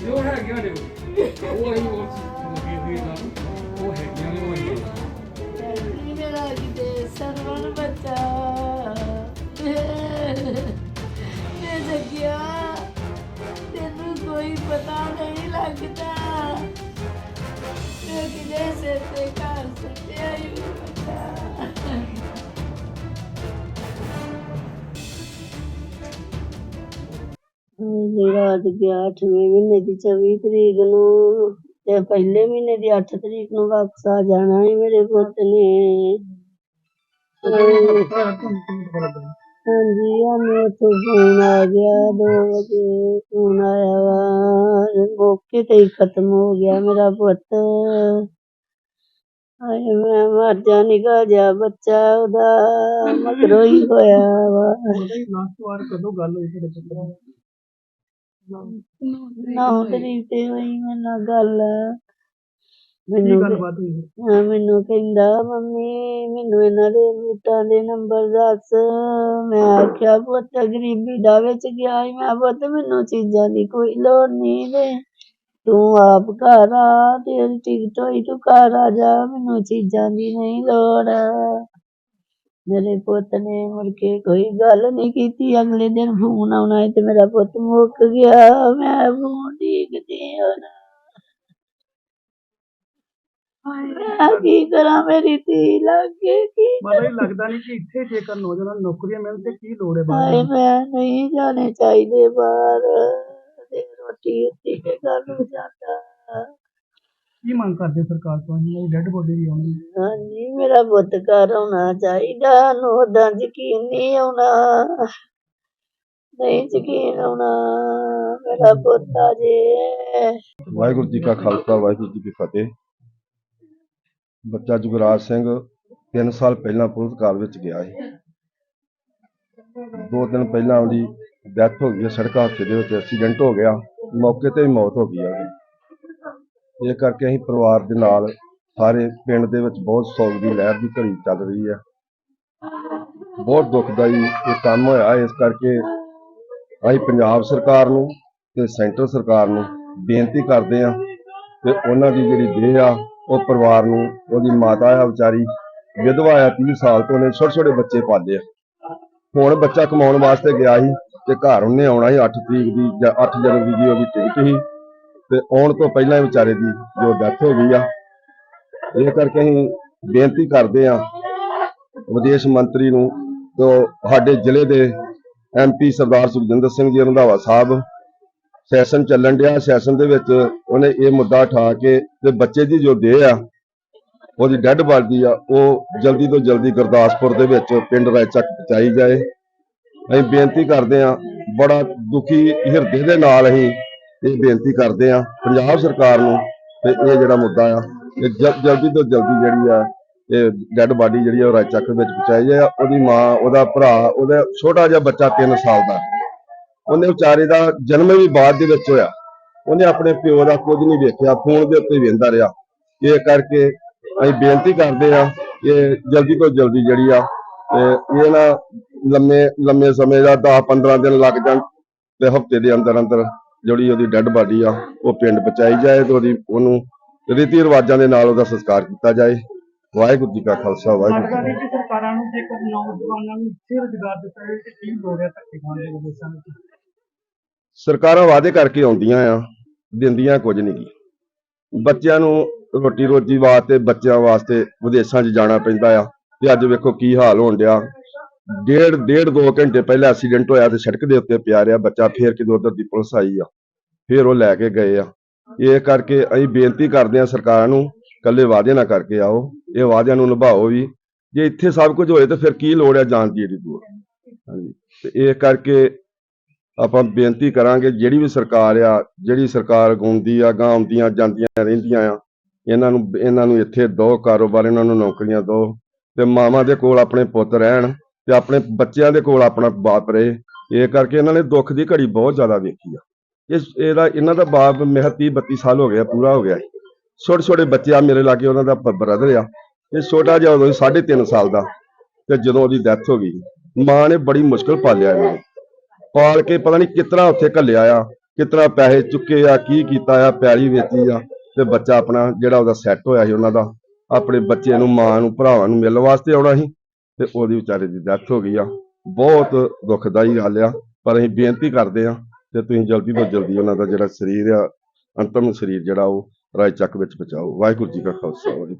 ਜੋ ਹੈਗੇ ਸਾਡੇ ਉਹ ਅਸੀਂ ਉਸ ਲੱਗੇ ਹੋਏ ਨਾਲ। ਉਹ ਹੈਗੀਆਂ ਨੇ ਉਹ ਅਸੀਂ। ਮੇਰਾ ਕਿਤੇ ਸਰਵਣ ਬੱਚਾ ਮੈਂ ਜਗਿਆ ਤੈਨੂੰ ਕੋਈ ਪਤਾ ਨਹੀਂ ਲੱਗਦਾ। ਮੈਂ ਕਿਤੇ ਸਿਰ ਤੇ ਘਰ ਸੁੱਟਿਆ ਹੀ ਬੱਚਾ ਮੇਰਾ ਅੱਜ ਗਿਆ 8ਵੇਂ ਮਹੀਨੇ ਦੀ 24 ਤਰੀਕ ਨੂੰ ਤੇ ਪਹਿਲੇ ਮਹੀਨੇ ਦੀ 8 ਤਰੀਕ ਨੂੰ ਵਾਪਸ ਆ ਜਾਣਾ ਹੈ ਮੇਰੇ ਪੁੱਤ ਨੇ। ਹਾਂਜੀ ਹਮੇ ਉੱਥੇ ਫੋਨ ਆ ਗਿਆ 2 ਵਜੇ ਫੋਨ ਆਇਆ ਵਾ ਮੌਕੇ ਤੇ ਹੀ ਖਤਮ ਹੋ ਗਿਆ ਮੇਰਾ ਪੁੱਤ। ਹਾਏ ਮੈਂ ਮਰ ਜਾ ਨਿਕਾ ਜਾ ਬੱਚਾ ਉਹਦਾ ਮਗਰੋਂ ਹੀ ਹੋਇਆ ਵਾ। ਲਾਸਟ ਵਾਰ ਕਦੋਂ ਗੱਲ ਹੋਈ ਤੁਹਾਡੇ ਪੁੱਤਰ ਨੌ। ਤਰੀਕ ਤੇ ਹੋਈ ਮੇਰੇ ਨਾਲ ਗੱਲ। ਮੈਨੂੰ ਗੱਲਬਾਤ ਹੋਈ ਹਾਂ, ਮੈਨੂੰ ਕਹਿੰਦਾ ਮੰਮੀ ਮੈਨੂੰ ਇਹਨਾਂ ਦੇ ਬੂਟਾਂ ਦੇ ਨੰਬਰ ਦੱਸ। ਮੈਂ ਆਖਿਆ ਪੁੱਤ ਗਰੀਬੀ ਦਾ ਵਿੱਚ ਗਿਆ ਸੀ। ਮੈਂ ਪੁੱਤ ਮੈਨੂੰ ਚੀਜ਼ਾਂ ਦੀ ਕੋਈ ਲੋੜ ਨਹੀਂ ਤੇ ਤੂੰ ਆਪ ਘਰ ਆ ਤੇਰੀ ਟਿਕਟ ਹੋਈ ਤੂੰ ਘਰ ਆ ਜਾ। ਮੈਨੂੰ ਚੀਜ਼ਾਂ ਦੀ ਨਹੀਂ ਲੋੜ। ਮੇਰੇ ਪੁੱਤ ਨੇ ਮੁੜ ਕੇ ਕੋਈ ਗੱਲ ਨਹੀਂ ਕੀਤੀ। ਅਗਲੇ ਦਿਨ ਫੋਨ ਆਉਣਾ ਤੇ ਮੇਰਾ ਪੁੱਤ ਮੁੱਕ ਗਿਆ। ਮੈਂ ਫੋਨ ਡੀਕਦੀ ਹੁਣ ਮੈਂ ਕੀ ਕਰਾਂ? ਮੇਰੀ ਧੀ ਲੱਗੇ ਕੀ ਇਹ ਲੱਗਦਾ ਨਹੀਂ ਕਿ ਇੱਥੇ ਜੇਕਰ ਨੌਜਵਾਨਾਂ ਨੂੰ ਨੌਕਰੀਆਂ ਮਿਲਣ ਤੇ ਕੀ ਲੋੜ ਹੈ ਬਾਹਰ? ਹਾਏ ਮੈਂ ਨਹੀਂ ਜਾਣੇ ਚਾਹੀਦੇ ਬਾਹਰ। ਤੇ ਰੋਟੀ ਉੱਤੀ ਕੇ ਨੂੰ ਜਾਂਦਾ। ਕੀ ਮੰਗ ਕਰਦੇ ਸਰਕਾਰ ਤੋਂ? ਇਹਨਾਂ ਦੀ ਡੈੱਡ ਬੋਡੀ ਵੀ ਆਉਣੀ ਹਾਂਜੀ ਮੇਰਾ ਪੁੱਤ ਘਰ ਆਉਣਾ ਚਾਹੀਦਾ ਨੂੰ ਉਦਾਂ ਯਕੀਨ ਨਹੀਂ ਆਉਣਾ। ਨਹੀਂ ਯਕੀਨ ਆਉਣਾ ਮੇਰਾ ਪੁੱਤ ਆ ਜੇ। ਵਾਹਿਗੁਰੂ ਜੀ ਕਾ ਖਾਲਸਾ ਵਾਹਿਗੁਰੂ ਜੀ ਕੀ ਫਤਿਹ। ਬੱਚਾ ਜੁਗਰਾਜ ਸਿੰਘ 3 ਸਾਲ ਪਹਿਲਾਂ ਪੁਲਿਸ ਕਾਰ ਵਿੱਚ ਗਿਆ ਸੀ। ਦੋ ਦਿਨ ਪਹਿਲਾਂ ਉਹਦੀ ਡੈਥ ਹੋ ਗਈ ਸੜਕ ਹਾਦਸੇ ਦੇ ਵਿੱਚ ਐਕਸੀਡੈਂਟ ਹੋ ਗਿਆ ਮੌਕੇ ਤੇ ਹੀ ਮੌਤ ਹੋ ਗਈ ਹੈ। ਉਹਦੀ ਇਹ ਕਰਕੇ ਅਸੀਂ ਪਰਿਵਾਰ ਦੇ ਨਾਲ ਸਾਰੇ ਪਿੰਡ ਦੇ ਵਿੱਚ ਬਹੁਤ ਸੋਗ ਦੀ ਲਹਿਰ ਦੀ ਘੜੀ ਚੱਲ ਰਹੀ ਹੈ। ਬਹੁਤ ਦੁਖਦਾਈ ਇਹ ਕੰਮ ਹੋਇਆ। ਇਸ ਕਰਕੇ ਅਸੀਂ ਪੰਜਾਬ ਸਰਕਾਰ ਨੂੰ ਤੇ ਸੈਂਟਰ ਸਰਕਾਰ ਨੂੰ ਬੇਨਤੀ ਕਰਦੇ ਆ ਕਿ ਉਹਨਾਂ ਦੀ ਜਿਹੜੀ ਦੇਹ ਆ, ਉਹ ਪਰਿਵਾਰ ਨੂੰ, ਉਹਦੀ ਮਾਤਾ ਆ ਵਿਚਾਰੀ, ਵਿਧਵਾ ਆ 30 ਸਾਲ ਤੋਂ ਉਹਨੇ ਛੋਟੇ ਛੋਟੇ ਬੱਚੇ ਪਾਲੇ ਆ। ਹੁਣ ਬੱਚਾ ਕਮਾਉਣ ਵਾਸਤੇ ਗਿਆ ਸੀ ਤੇ ਘਰ ਉਹਨੇ ਆਉਣਾ ਸੀ 8 ਤਰੀਕ ਦੀ ਜਾਂ 8 ਜਨਵਰੀ ਦੀ ਉਹਦੀ ਟਿਕਟ ਸੀ। ਤੇ ਆਉਣ ਤੋਂ ਪਹਿਲਾਂ ਵਿਚਾਰੇ ਦੀ ਜੋ ਡੈਥ ਹੋ ਗਈ ਆ, ਇਹ ਕਰਕੇ ਅਸੀਂ ਬੇਨਤੀ ਕਰਦੇ ਆ ਵਿਦੇਸ਼ ਮੰਤਰੀ ਨੂੰ ਤੋਂ ਸਾਡੇ ਜ਼ਿਲ੍ਹੇ ਦੇ ਐਮਪੀ ਸਰਦਾਰ ਸੁਖਜਿੰਦਰ ਸਿੰਘ ਜੀ, ਰੰਧਾਵਾ ਸਾਹਿਬ, ਸੈਸ਼ਨ ਚੱਲਣ ਡਿਆ, ਸੈਸ਼ਨ ਦੇ ਵਿੱਚ ਉਹਨੇ ਇਹ ਮੁੱਦਾ ਉਠਾ ਕੇ ਤੇ ਬੱਚੇ ਦੀ ਜੋ ਦੇਹ ਆ, ਉਹਦੀ ਡੈੱਡ ਬਾਡੀ ਆ, ਉਹ ਜਲਦੀ ਤੋਂ ਜਲਦੀ ਗੁਰਦਾਸਪੁਰ ਦੇ ਵਿੱਚ ਪਿੰਡ ਰਾਇਚੱਕ ਪਹੁੰਚਾਈ ਜਾਏ। ਅਸੀਂ ਬੇਨਤੀ ਕਰਦੇ ਆ, ਬੜਾ ਦੁਖੀ ਹਿਰਦੇ ਦੇ ਨਾਲ ਅਸੀਂ ਇਹ ਬੇਨਤੀ ਕਰਦੇ ਆ ਪੰਜਾਬ ਸਰਕਾਰ ਨੂੰ ਤੇ ਇਹ ਜਿਹੜਾ ਮੁੱਦਾ ਆ, ਇਹ ਜਲਦੀ ਤੋਂ ਜਲਦੀ ਜਿਹੜੀ ਆ, ਇਹ ਡੈੱਡ ਬਾਡੀ ਜਿਹੜੀ ਆ ਉਹ ਵਿੱਚ ਪਹੁੰਚਾਈ ਜਾਏ। ਉਹਦੀ ਮਾਂ, ਉਹਦਾ ਭਰਾ, ਉਹਦਾ ਛੋਟਾ ਜਿਹਾ ਬੱਚਾ 3 ਸਾਲ ਦਾ। ਉਹਨੇ ਵਿਚਾਰੇ ਦਾ ਜਨਮ ਵੀ ਬਾਅਦ ਦੇ ਵਿੱਚ ਹੋਇਆ। ਉਹਨੇ ਆਪਣੇ ਪਿਓ ਦਾ ਕੁਝ ਨਹੀਂ ਵੇਖਿਆ, ਫੋਨ ਦੇ ਉੱਤੇ ਵੇਂਦਾ ਰਿਹਾ। ਇਹ ਕਰਕੇ ਅਸੀਂ ਬੇਨਤੀ ਕਰਦੇ ਆ ਕਿ ਜਲਦੀ ਤੋਂ ਜਲਦੀ ਜਿਹੜੀ ਆ ਇਹ ਨਾ ਲੰਮੇ ਲੰਮੇ ਸਮੇਂ ਦਾ 10 15 ਦਿਨ ਲੱਗ ਜਾਣ ਤੇ ਹਫ਼ਤੇ ਦੇ ਅੰਦਰ ਅੰਦਰ ਜਿਹੜੀ ਉਹਦੀ ਡੈੱਡ ਬਾਡੀ ਆ ਉਹ ਪਿੰਡ ਪਹੁੰਚਾਈ ਜਾਏ ਤੇ ਉਹਦੀ ਉਹਨੂੰ ਰੀਤੀ ਰਿਵਾਜਾਂ ਦੇ ਨਾਲ ਉਹਦਾ ਸੰਸਕਾਰ ਕੀਤਾ ਜਾਏ। ਵਾਹਿਗੁਰੂ ਜੀ ਕਾ ਖਾਲਸਾ ਵਾਹਿਗੁਰੂ ਜੀ ਕੀ ਫਤਿਹ। ਸਰਕਾਰਾਂ ਨੂੰ ਜੇਕਰ ਨੌਜਵਾਨਾਂ ਨੂੰ ਇੱਥੇ ਰੁਜ਼ਗਾਰ ਦਿੱਤਾ ਜਾਵੇ ਤੇ ਕੀ ਹੈ ਧੱਕੇ ਖਾਣ ਦੇ ਵਿਦੇਸ਼ਾਂ ਵਿੱਚ। ਸਰਕਾਰਾਂ ਵਾਅਦੇ ਕਰਕੇ ਆਉਂਦੀਆਂ ਆ ਦਿੰਦੀਆਂ ਕੁਝ ਨਹੀਂ ਬੱਚਿਆਂ ਨੂੰ ਰੋਟੀ ਰੋਜੀ ਵਾਸਤੇ ਬੱਚਿਆਂ ਵਾਸਤੇ ਵਿਦੇਸ਼ਾਂ 'ਚ ਜਾਣਾ ਪੈਂਦਾ ਆ ਤੇ ਅੱਜ ਵੇਖੋ ਕੀ ਹਾਲ ਹੋਣ ਡਿਆ। ਡੇਢ ਡੇਢ ਦੋ ਘੰਟੇ ਪਹਿਲਾਂ ਐਕਸੀਡੈਂਟ ਹੋਇਆ ਤੇ ਸੜਕ ਦੇ ਉੱਤੇ ਪਿਆ ਰਿਹਾ, ਬੱਚਾ ਫੇਰ ਕਿਦੋਂ ਉਧਰ ਦੀ ਪੁਲਿਸ ਆਈ ਆ, ਫੇਰ ਉਹ ਲੈ ਕੇ ਗਏ ਆ। ਇਹ ਕਰਕੇ ਅਸੀਂ ਬੇਨਤੀ ਕਰਦੇ ਆ ਸਰਕਾਰ ਨੂੰ ਕੱਲੇ ਵਾਅਦੇ ਨਾ ਕਰਕੇ ਆਓ, ਇਹ ਵਾਅਦਿਆਂ ਨੂੰ ਨਿਭਾਓ ਵੀ, ਜੇ ਇੱਥੇ ਸਭ ਕੁਝ ਹੋਏ ਤਾਂ ਫਿਰ ਕੀ ਲੋੜ ਹੈ ਜਾਣ ਦੀ ਏਡੀ ਦੂਰ? ਹਾਂਜੀ, ਤੇ ਇਹ ਕਰਕੇ ਆਪਾਂ ਬੇਨਤੀ ਕਰਾਂਗੇ, ਜਿਹੜੀ ਵੀ ਸਰਕਾਰ ਆ, ਜਿਹੜੀ ਸਰਕਾਰ ਗੁੰਦੀ ਆ ਗਾਂ ਆਉਂਦੀਆਂ, ਜਾਂਦੀਆਂ ਰਹਿੰਦੀਆਂ ਆ, ਇਹਨਾਂ ਨੂੰ ਇਹਨਾਂ ਨੂੰ ਇੱਥੇ ਦੋ ਕਾਰੋਬਾਰ, ਇਹਨਾਂ ਨੂੰ ਨੌਕਰੀਆਂ ਦੋ, ਤੇ ਮਾਵਾਂ ਦੇ ਕੋਲ ਆਪਣੇ ਪੁੱਤ ਰਹਿਣ ਤੇ ਆਪਣੇ ਬੱਚਿਆਂ ਦੇ ਕੋਲ ਆਪਣਾ ਬਾਪ ਰਹੇ। ਇਹ ਕਰਕੇ ਇਹਨਾਂ ਨੇ ਦੁੱਖ ਦੀ ਘੜੀ ਬਹੁਤ ਜ਼ਿਆਦਾ ਵੇਖੀ ਆ। ਇਸ ਇਹਦਾ ਇਹਨਾਂ ਦਾ ਬਾਪ ਮੇਰਾ 30 32 ਸਾਲ ਹੋ ਗਿਆ, ਪੂਰਾ ਹੋ ਗਿਆ। ਛੋਟੇ ਛੋਟੇ ਬੱਚੇ ਆ ਮੇਰੇ ਲਾਗੇ, ਉਹਨਾਂ ਦਾ ਬ੍ਰਦਰ ਆ। ਇਹ ਛੋਟਾ ਜਿਹਾ ਉਦੋਂ 3.5 ਸਾਲ ਦਾ। ਤੇ ਜਦੋਂ ਉਹਦੀ ਡੈਥ ਹੋ ਗਈ, ਮਾਂ ਨੇ ਬੜੀ ਮੁਸ਼ਕਲ ਪਾਲਿਆ ਇਹਨੂੰ ਪਾਲ ਕੇ ਪਤਾ ਨਹੀਂ ਕਿਤਨਾ ਉੱਥੇ ਘੱਲਿਆ ਆ, ਕਿਤਨਾ ਪੈਸੇ ਚੁੱਕੇ ਆ, ਕੀ ਕੀਤਾ ਆ ਪਿਆਰੀ ਵੇਚੀ ਆ, ਤੇ ਬੱਚਾ ਆਪਣਾ ਜਿਹੜਾ ਉਹਦਾ ਸੈੱਟ ਹੋਇਆ ਸੀ ਉਹਨਾਂ ਦਾ, ਆਪਣੇ ਬੱਚੇ ਨੂੰ, ਮਾਂ ਨੂੰ, ਭਰਾਵਾਂ ਨੂੰ ਮਿਲਣ ਵਾਸਤੇ ਆਉਣਾ ਸੀ। ਤੇ ਉਹਦੀ ਵਿਚਾਰੇ ਦੀ ਡੈਥ ਹੋ ਗਈ ਆ। ਬਹੁਤ ਦੁਖਦਾਈ ਗੱਲ ਆ, ਪਰ ਅਸੀਂ ਬੇਨਤੀ ਕਰਦੇ ਆ ਤੇ ਤੁਸੀਂ ਜਲਦੀ ਤੋਂ ਜਲਦੀ ਉਹਨਾਂ ਦਾ ਜਿਹੜਾ ਸਰੀਰ ਆ, ਅੰਤਮ ਸਰੀਰ ਜਿਹੜਾ ਉਹ ਰਾਏ ਚੱਕ ਵਿੱਚ ਪਹੁੰਚਾਓ। ਵਾਹਿਗੁਰੂ ਜੀ ਕਾ ਖਾਲਸਾ, ਵਾਹਿਗੁਰੂ